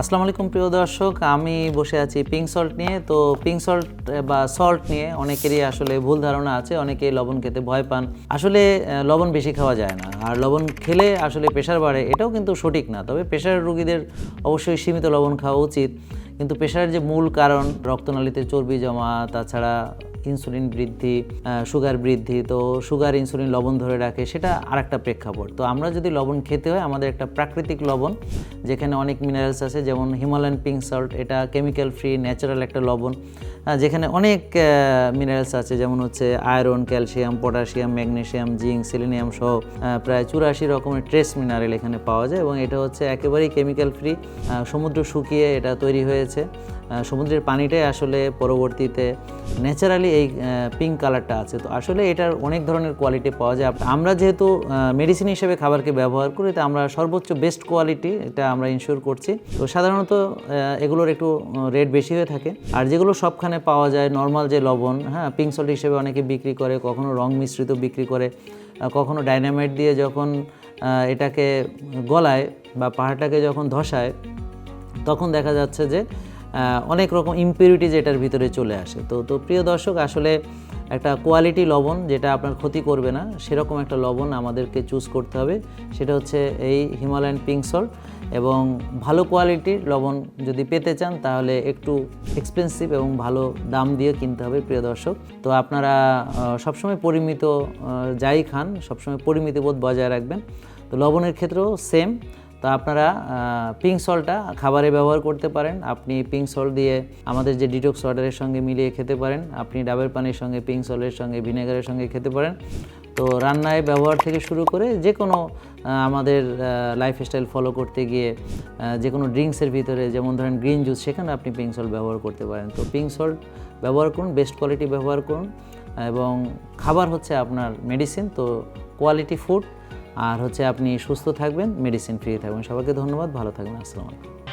আসসালামু আলাইকুম প্রিয় দর্শক, আমি বসে আছি পিঙ্ক সল্ট নিয়ে। তো পিঙ্ক সল্ট বা সল্ট নিয়ে অনেকেরই আসলে ভুল ধারণা আছে অনেকে লবণ খেতে ভয় পান। আসলে লবণ বেশি খাওয়া যায় না, আর লবণ খেলে আসলে প্রেশার বাড়ে, এটাও কিন্তু সঠিক না। তবে প্রেশার রোগীদের অবশ্যই সীমিত লবণ খাওয়া উচিত। কিন্তু প্রেশারের যে মূল কারণ, রক্তনালীতে চর্বি জমা, তাছাড়া ইনসুলিন বৃদ্ধি সুগার বৃদ্ধি, তো সুগার, ইনসুলিন, লবণ ধরে রাখে, সেটা আরেকটা প্রেক্ষাপট। তো আমরা যদি লবণ খেতে হয়, আমাদের একটা প্রাকৃতিক লবণ, যেখানে অনেক মিনারেলস আছে, যেমন হিমালয়ান পিঙ্ক সল্ট এটা কেমিক্যাল ফ্রি ন্যাচারাল একটা লবণ যেখানে অনেক মিনারেলস আছে, যেমন হচ্ছে iron calcium potassium magnesium zinc selenium সহ প্রায় চুরাশি রকমের ট্রেস মিনারেল এখানে পাওয়া যায়, এবং এটা হচ্ছে একেবারেই কেমিক্যাল ফ্রি সমুদ্র শুকিয়ে এটা তৈরি হয়েছে। সমুদ্রের পানিটাই আসলে পরবর্তীতে ন্যাচারালি এই পিঙ্ক কালারটা আছে। তো আসলে এটার অনেক ধরনের কোয়ালিটি পাওয়া যায়। আমরা যেহেতু মেডিসিন হিসেবে খাবারকে ব্যবহার করি, তো আমরা সর্বোচ্চ বেস্ট কোয়ালিটি এটা আমরা ইনশিওর করছি। তো সাধারণত এগুলোর একটু রেট বেশি হয়ে থাকে। আর যেগুলো সবখানে পাওয়া যায় নর্মাল যে লবণ হ্যাঁ পিঙ্ক সল্ট হিসেবে অনেকে বিক্রি করে, কখনো রং মিশ্রিত বিক্রি করে কখনো ডাইনামাইট দিয়ে যখন এটাকে গলায় বা পাহাড়টাকে যখন ধসায়, তখন দেখা যাচ্ছে যে অনেক রকম ইম্পিউরিটিজ এটার ভিতরে চলে আসে। তো তো প্রিয় দর্শক, আসলে একটা কোয়ালিটি লবণ যেটা আপনার ক্ষতি করবে না, সেরকম একটা লবণ আমাদেরকে চুজ করতে হবে। সেটা হচ্ছে এই হিমালয়ান পিঙ্ক সল্ট এবং ভালো কোয়ালিটির লবণ যদি পেতে চান, তাহলে একটু এক্সপেন্সিভ এবং ভালো দাম দিয়ে কিনতে হবে, প্রিয় দর্শক। তো আপনারা সবসময় পরিমিত যাই খান, সবসময় পরিমিত বোধ বজায় রাখবেন। তো লবণের ক্ষেত্রেও সেম তো আপনারা পিঙ্ক সল্টটা খাবারে ব্যবহার করতে পারেন। আপনি পিঙ্ক সল্ট দিয়ে আমাদের যে ডিটক্স ওয়াটারের সঙ্গে মিলিয়ে খেতে পারেন। আপনি ডাবের পানির সঙ্গে পিঙ্ক সল্টের সঙ্গে ভিনেগারের সঙ্গে খেতে পারেন। তো রান্নায় ব্যবহার থেকে শুরু করে যে কোনো আমাদের লাইফস্টাইল ফলো করতে গিয়ে যে কোনো ড্রিঙ্কসের ভিতরে, যেমন ধরেন গ্রিন জুস সেখানে আপনি পিঙ্ক সল্ট ব্যবহার করতে পারেন। তো পিঙ্ক সল্ট ব্যবহার করুন বেস্ট কোয়ালিটি ব্যবহার করুন। এবং খাবার হচ্ছে আপনার মেডিসিন তো কোয়ালিটি ফুড আর হচ্ছে আপনি সুস্থ থাকবেন মেডিসিন ফ্রি থাকবেন। সবাইকে ধন্যবাদ ভালো থাকবেন আসসালামু আলাইকুম।